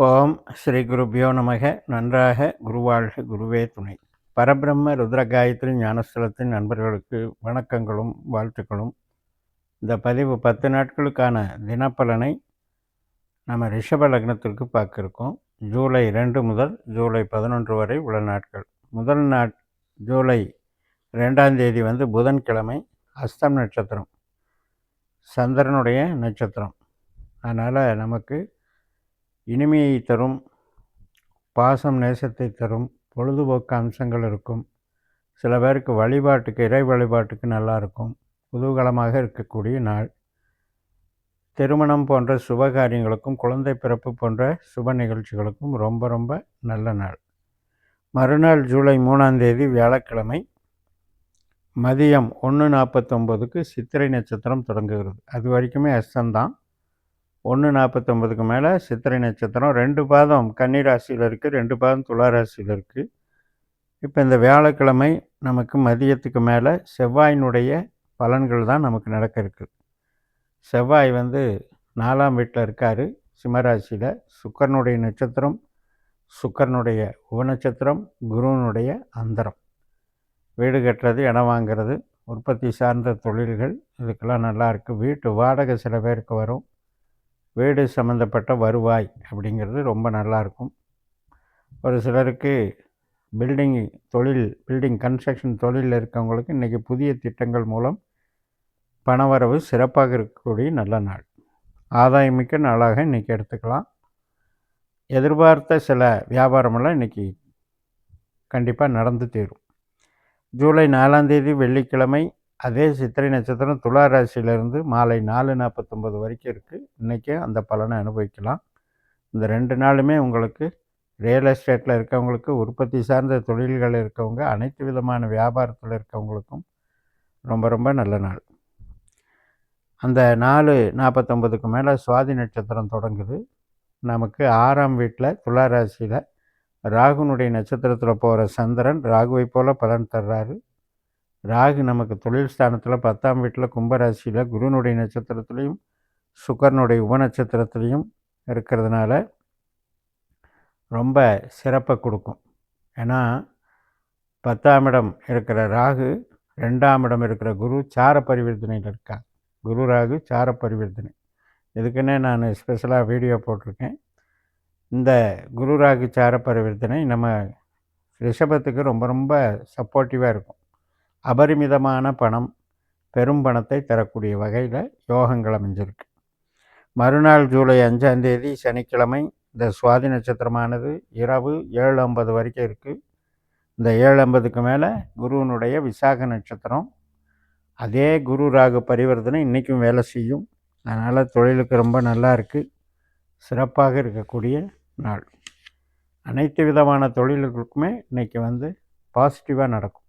ஓம் ஸ்ரீ குருபியோ நமக. நன்றாக குருவாழ்க. குருவே துணை. பரபிரம்ம ருத்ர காயத்ரி ஞானஸ்தலத்தின் நண்பர்களுக்கு வணக்கங்களும் வாழ்த்துக்களும். இந்த பதிவு பத்து நாட்களுக்கான தினப்பலனை நம்ம ரிஷப லக்னத்திற்கு பார்க்கிருக்கோம். ஜூலை ரெண்டு முதல் ஜூலை பதினொன்று வரை உள்ள நாட்கள். முதல் நாட் ஜூலை ரெண்டாம் தேதி வந்து புதன்கிழமை அஸ்தம் நட்சத்திரம். சந்திரனுடைய நட்சத்திரம். அதனால் நமக்கு இனிமையை தரும் பாசம் நேசத்தை தரும் பொழுதுபோக்கு அம்சங்கள் இருக்கும். சில பேருக்கு வழிபாட்டுக்கு இறை வழிபாட்டுக்கு நல்லாயிருக்கும் குதூகலமாக இருக்கக்கூடிய நாள். திருமணம் போன்ற சுப காரியங்களுக்கும் குழந்தை பிறப்பு போன்ற சுப நிகழ்ச்சிகளுக்கும் ரொம்ப ரொம்ப நல்ல நாள். மறுநாள் ஜூலை மூணாம் தேதி வியாழக்கிழமை மதியம் ஒன்று நாற்பத்தொம்போதுக்கு சித்திரை நட்சத்திரம் தொடங்குகிறது. அது வரைக்குமே அஸ்தந்தான் ஒன்று நாற்பத்தொம்பதுக்கு மேலே சித்திரை நட்சத்திரம் ரெண்டு பாதம் கன்னி ராசியில் இருக்குது ரெண்டு பாதம் துலா ராசியில் இருக்குது இப்போ இந்த வியாழக்கிழமை நமக்கு மதியத்துக்கு மேலே செவ்வாயினுடைய பலன்கள் தான் நமக்கு நடக்க இருக்குது செவ்வாய் வந்து நாலாம் வீட்டில் இருக்கார் சிம்மராசியில். சுக்கரனுடைய நட்சத்திரம் சுக்கரனுடைய உபநட்சத்திரம் குருவனுடைய அந்தரம். வீடு கட்டுறது இடம் வாங்கிறது உற்பத்தி சார்ந்த தொழில்கள் இதுக்கெல்லாம் நல்லா இருக்குது வீட்டு வாடகை சில பேருக்கு வரும். வீடு சம்மந்தப்பட்ட வருவாய் அப்படிங்கிறது ரொம்ப நல்லாயிருக்கும். ஒரு சிலருக்கு பில்டிங் தொழில் பில்டிங் கன்ஸ்ட்ரக்ஷன் தொழிலில் இருக்கவங்களுக்கு இன்றைக்கி புதிய திட்டங்கள் மூலம் பணவரவு சிறப்பாக இருக்கக்கூடிய நல்ல நாள். ஆதாயமிக்க நாளாக இன்றைக்கி எடுத்துக்கலாம். எதிர்பார்த்த சில வியாபாரமெல்லாம் இன்றைக்கி கண்டிப்பாக நடந்து தீரும். ஜூலை நாலாந்தேதி வெள்ளிக்கிழமை அதே சித்திரை நட்சத்திரம் துலா ராசியிலேருந்து மாலை நாலு நாற்பத்தொம்பது வரைக்கும் இருக்குது இன்றைக்கி அந்த பலனை அனுபவிக்கலாம். இந்த ரெண்டு நாளுமே உங்களுக்கு ரியல் எஸ்டேட்டில் இருக்கவங்களுக்கு உற்பத்தி சார்ந்த தொழில்கள் இருக்கவங்க அனைத்து விதமான வியாபாரத்தில் இருக்கவங்களுக்கும் ரொம்ப ரொம்ப நல்ல நாள். அந்த நாலு நாற்பத்தொம்பதுக்கு மேலே சுவாதி நட்சத்திரம் தொடங்குது. நமக்கு ஆறாம் வீட்டில் துலா ராசியில் ராகுனுடைய நட்சத்திரத்தில் போகிற சந்திரன் ராகுவை போல் பலன் தர்றாரு. ராகு நமக்கு தொழில் ஸ்தானத்தில் பத்தாம் வீட்டில் கும்பராசியில் குருனுடைய நட்சத்திரத்துலேயும் சுக்கரனுடைய உபநட்சத்திரத்துலேயும் இருக்கிறதுனால ரொம்ப சிறப்பை கொடுக்கும். ஏன்னா பத்தாம் இடம் இருக்கிற ராகு ரெண்டாம் இடம் இருக்கிற குரு சார பரிவர்த்தனையில் இருக்காங்க குரு ராகு சார பரிவர்த்தனை. இதுக்குன்னே நான் ஸ்பெஷலாக வீடியோ போட்டிருக்கேன். இந்த குரு ராகு சார பரிவர்த்தனை நம்ம ரிஷபத்துக்கு ரொம்ப ரொம்ப சப்போர்ட்டிவாக இருக்கும். அபரிமிதமான பணம் பெரும் பணத்தை தரக்கூடிய வகையில் யோகங்கள் அமைஞ்சிருக்கு. மறுநாள் ஜூலை அஞ்சாம் தேதி சனிக்கிழமை இந்த சுவாதி நட்சத்திரமானது இரவு ஏழு ஐம்பது வரைக்கும் இருக்குது இந்த ஏழு ஐம்பதுக்கு மேலே குருவனுடைய விசாக நட்சத்திரம். அதே குரு ராகு பரிவர்த்தனை இன்றைக்கும் வேலை செய்யும். அதனால் தொழிலுக்கு ரொம்ப நல்லா இருக்குது சிறப்பாக இருக்கக்கூடிய நாள். அனைத்து விதமான தொழில்களுக்குமே இன்றைக்கி வந்து பாசிட்டிவாக நடக்கும்.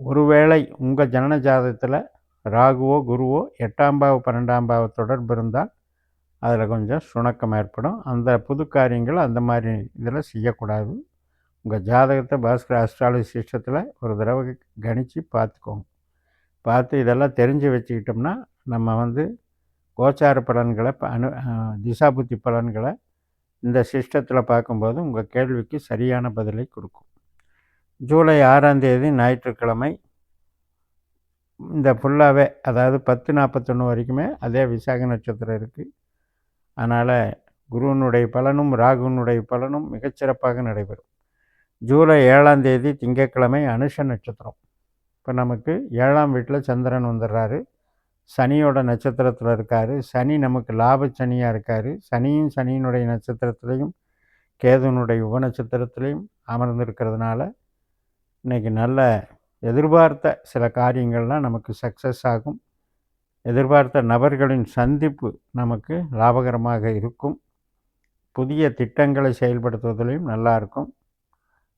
ஒருவேளை உங்கள் ஜனன ஜாதகத்தில் ராகுவோ குருவோ எட்டாம் பாவ பன்னெண்டாம் பாவ தொடர்பு இருந்தால் அதில் கொஞ்சம் சுணக்கம் ஏற்படும். அந்த புது காரியங்கள் அந்த மாதிரி இதில் செய்யக்கூடாது. உங்கள் ஜாதகத்தை பாஸ்கர் அஸ்ட்ராலஜி சிஸ்டத்தில் ஒரு தடவை கணித்து பார்த்துக்கோங்க. பார்த்து இதெல்லாம் தெரிஞ்சு வச்சுக்கிட்டோம்னா நம்ம வந்து கோச்சார பலன்களை அனு திசாபுத்தி பலன்களை இந்த சிஸ்டத்தில் பார்க்கும்போது உங்கள் கேள்விக்கு சரியான பதிலை கொடுக்கும். ஜூலை ஆறாம் தேதி ஞாயிற்றுக்கிழமை இந்த ஃபுல்லாகவே அதாவது பத்து நாற்பத்தொன்று வரைக்குமே அதே விசாக நட்சத்திரம் இருக்குது அதனால் குருவனுடைய பலனும் ராகுனுடைய பலனும் மிகச்சிறப்பாக நடைபெறும். ஜூலை ஏழாம் தேதி திங்கட்கிழமை அனுஷ நட்சத்திரம். இப்போ நமக்கு ஏழாம் வீட்டில் சந்திரன் வந்துடுறாரு சனியோட நட்சத்திரத்தில் இருக்கார். சனி நமக்கு லாப சனியாக இருக்கார். சனியும் சனியினுடைய நட்சத்திரத்துலேயும் கேதுனுடைய உப நட்சத்திரத்துலேயும் அமர்ந்திருக்கிறதுனால இன்றைக்கி நல்ல எதிர்பார்த்த சில காரியங்கள்லாம் நமக்கு சக்ஸஸ் ஆகும். எதிர்பார்த்த நபர்களின் சந்திப்பு நமக்கு லாபகரமாக இருக்கும். புதிய திட்டங்களை செயல்படுத்துவதிலையும் நல்லாயிருக்கும்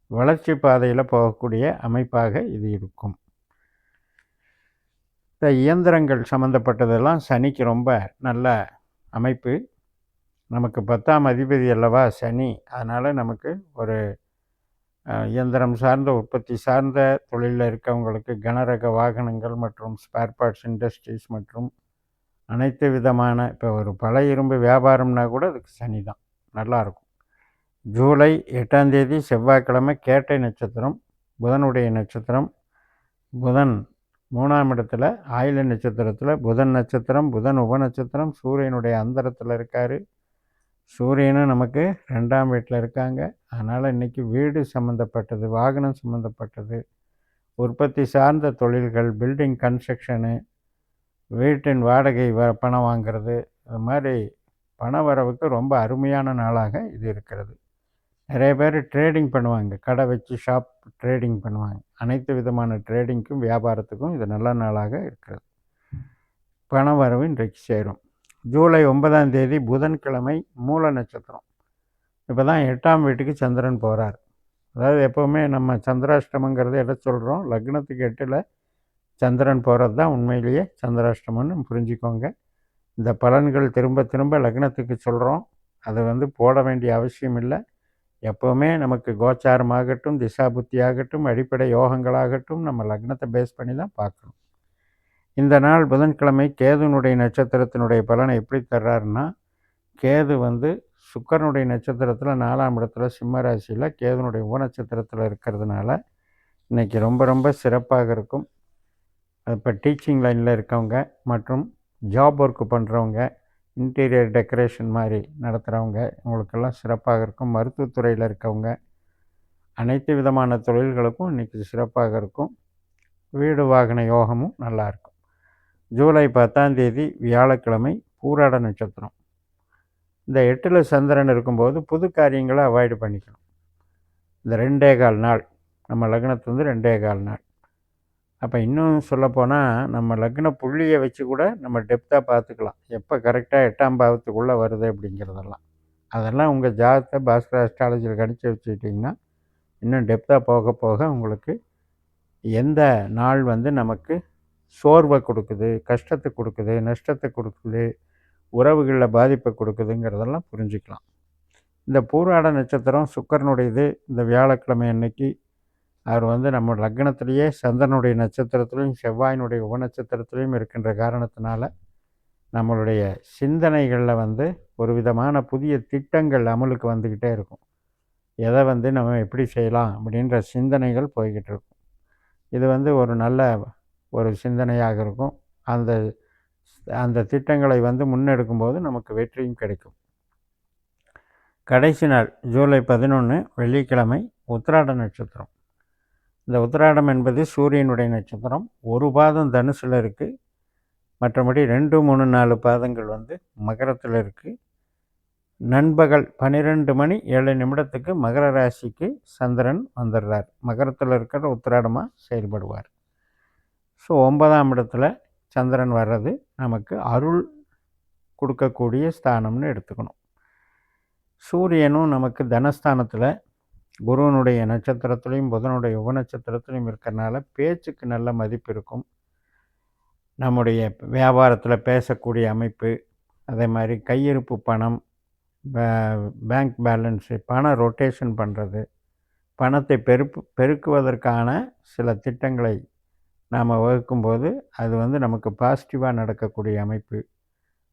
வளர்ச்சி பாதையில் போகக்கூடிய அமைப்பாக இது இருக்கும். இந்த இயந்திரங்கள் சம்மந்தப்பட்டதெல்லாம் சனிக்கு ரொம்ப நல்ல அமைப்பு. நமக்கு பத்தாம் அதிபதி அல்லவா சனி. அதனால் நமக்கு ஒரு இயந்திரம் சார்ந்த உற்பத்தி சார்ந்த தொழிலில் இருக்கவங்களுக்கு கனரக வாகனங்கள் மற்றும் ஸ்பேர் பார்ட்ஸ் இண்டஸ்ட்ரீஸ் மற்றும் அனைத்து விதமான இப்போ ஒரு பழைய இரும்பு வியாபாரம்னா கூட அதுக்கு சனி தான். நல்லாயிருக்கும் ஜூலை எட்டாம் தேதி செவ்வாய்க்கிழமை கேட்டை நட்சத்திரம் புதனுடைய நட்சத்திரம் புதன் மூணாம் இடத்துல ஆயில நட்சத்திரத்தில் புதன் நட்சத்திரம் புதன் உப நட்சத்திரம் சூரியனுடைய அந்தரத்தில் இருக்கார். சூரியனும் நமக்கு ரெண்டாம் வீட்டில் இருக்காங்க. அதனால் இன்றைக்கி வீடு சம்மந்தப்பட்டது வாகனம் சம்மந்தப்பட்டது உற்பத்தி சார்ந்த தொழில்கள் பில்டிங் கன்ஸ்ட்ரக்ஷனு வீட்டின் வாடகை வ பணம் வாங்கிறது அது மாதிரி பண வரவுக்கு ரொம்ப அருமையான நாளாக இது இருக்கிறது. நிறைய பேர் ட்ரேடிங் பண்ணுவாங்க. கடை வச்சு ஷாப் ட்ரேடிங் பண்ணுவாங்க. அனைத்து விதமான ட்ரேடிங்க்கும் வியாபாரத்துக்கும் இது நல்ல நாளாக இருக்கிறது. பண வரவு இன்றைக்கு சேரும். ஜூலை ஒன்பதாம் தேதி புதன்கிழமை மூல நட்சத்திரம். இப்போ தான் எட்டாம் வீட்டுக்கு சந்திரன் போகிறார் அதாவது எப்போவுமே நம்ம சந்திராஷ்டமங்கிறது எதை சொல்கிறோம் லக்னத்துக்கு எட்டில் சந்திரன் போகிறது தான் உண்மையிலேயே சந்திராஷ்டமம்னு புரிஞ்சுக்கோங்க. இந்த பலன்கள் திரும்ப திரும்ப லக்னத்துக்கு சொல்கிறோம் அதை வந்து போட வேண்டிய அவசியம் இல்லை. எப்போவுமே நமக்கு கோச்சாரமாகட்டும் திசா புத்தி ஆகட்டும் அடிப்படை யோகங்களாகட்டும் நம்ம லக்னத்தை பேஸ் பண்ணி தான் பார்க்கணும். இந்த நாள் புதன்கிழமை கேதுனுடைய நட்சத்திரத்தினுடைய பலனை எப்படி தர்றாருன்னா கேது வந்து சுக்கரனுடைய நட்சத்திரத்தில் நாலாம் இடத்துல சிம்ம ராசியில் கேதுனுடைய உப நட்சத்திரத்தில் இருக்கிறதுனால இன்றைக்கி ரொம்ப ரொம்ப சிறப்பாக இருக்கும். இப்போ டீச்சிங் லைனில் இருக்கவங்க மற்றும் ஜாப் ஒர்க்கு பண்ணுறவங்க இன்டீரியர் டெக்கரேஷன் மாதிரி நடத்துகிறவங்க இவங்களுக்கெல்லாம் சிறப்பாக இருக்கும். மருத்துவத்துறையில் இருக்கவங்க அனைத்து விதமான தொழில்களுக்கும் இன்றைக்கி சிறப்பாக இருக்கும். வீடு வாகன யோகமும் நல்லாயிருக்கும் ஜூலை பத்தாம் தேதி வியாழக்கிழமை பூராட நட்சத்திரம். இந்த எட்டில் சந்திரன் இருக்கும்போது புது காரியங்களை அவாய்டு பண்ணிக்கணும். இந்த ரெண்டே கால் நாள் நம்ம லக்னத்து வந்து ரெண்டே கால் நாள். அப்போ இன்னும் சொல்லப்போனால் நம்ம லக்ன புள்ளியை வச்சு கூட நம்ம டெப்த்தாக பார்த்துக்கலாம். எப்போ கரெக்டாக எட்டாம் பாவத்துக்குள்ளே வருது அப்படிங்கிறதெல்லாம். அதெல்லாம் உங்கள் ஜாதத்தை பாஸ்கர் அஸ்ட்ராலஜியில் கணிச்சு வச்சுக்கிட்டிங்கன்னா இன்னும் டெப்த்தாக போக போக உங்களுக்கு எந்த நாள் வந்து நமக்கு சோர்வை கொடுக்குது கஷ்டத்தை கொடுக்குது நஷ்டத்தை கொடுக்குது உறவுகளில் பாதிப்பை கொடுக்குதுங்கிறதெல்லாம் புரிஞ்சுக்கலாம். இந்த பூராட நட்சத்திரம் சுக்கரனுடையது. இந்த வியாழக்கிழமை அன்னைக்கு அவர் வந்து நம்ம லக்னத்திலேயே சந்திரனுடைய நட்சத்திரத்திலையும் செவ்வாயினுடைய உபநட்சத்திரத்திலையும் இருக்கின்ற காரணத்தினால நம்மளுடைய சிந்தனைகளில் வந்து ஒரு விதமான புதிய திட்டங்கள் அமலுக்கு வந்துக்கிட்டே இருக்கும். எதை வந்து நம்ம எப்படி செய்யலாம் அப்படின்ற சிந்தனைகள் போய்கிட்டு இருக்கும். இது வந்து ஒரு நல்ல ஒரு சிந்தனையாக இருக்கும். அந்த அந்த திட்டங்களை வந்து முன்னெடுக்கும்போது நமக்கு வெற்றியும் கிடைக்கும். கடைசி நாள் ஜூலை பதினொன்று வெள்ளிக்கிழமை உத்திராட நட்சத்திரம். இந்த உத்திராடம் என்பது சூரியனுடைய நட்சத்திரம். ஒரு பாதம் தனுசில் இருக்குது மற்றபடி ரெண்டு மூணு நாலு பாதங்கள் வந்து மகரத்தில் இருக்குது நண்பகல் பன்னிரெண்டு மணி ஏழு நிமிடத்துக்கு மகர ராசிக்கு சந்திரன் வந்துடுறார் மகரத்தில் இருக்கிற உத்திராடமாக செயல்படுவார். ஸோ ஒன்பதாம் இடத்துல சந்திரன் வர்றது நமக்கு அருள் கொடுக்கக்கூடிய ஸ்தானம்னு எடுத்துக்கணும். சூரியனும் நமக்கு தனஸ்தானத்தில் குருவனுடைய நட்சத்திரத்துலேயும் புதனுடைய உபநட்சத்திரத்துலையும் இருக்கிறனால பேச்சுக்கு நல்ல மதிப்பு இருக்கும். நம்முடைய வியாபாரத்தில் பேசக்கூடிய அமைப்பு அதே மாதிரி கையிருப்பு பணம் பேங்க் பேலன்ஸு பணம் ரொட்டேஷன் பண்ணுறது பணத்தை பெருப்பு பெருக்குவதற்கான சில திட்டங்களை நாம் வகுக்கும்போது அது வந்து நமக்கு பாசிட்டிவாக நடக்கக்கூடிய அமைப்பு.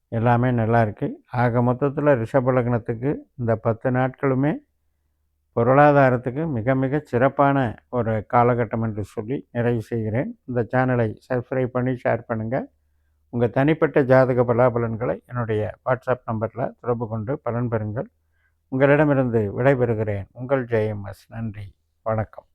எல்லாமே நல்லா இருக்குது ஆக மொத்தத்தில் ரிஷபலக்னத்துக்கு இந்த பத்து நாட்களுமே பொருளாதாரத்துக்கு மிக மிக சிறப்பான ஒரு காலகட்டம் என்று சொல்லி நிறைவு செய்கிறேன். இந்த சேனலை சப்ஸ்கிரைப் பண்ணி ஷேர் பண்ணுங்கள் உங்கள் தனிப்பட்ட ஜாதக பலாபலன்களை என்னுடைய வாட்ஸ்அப் நம்பரில் தொடர்பு கொண்டு பலன் பெறுங்கள். உங்களிடமிருந்து விடைபெறுகிறேன். உங்கள் ஜெயம் எஸ் நன்றி. வணக்கம்.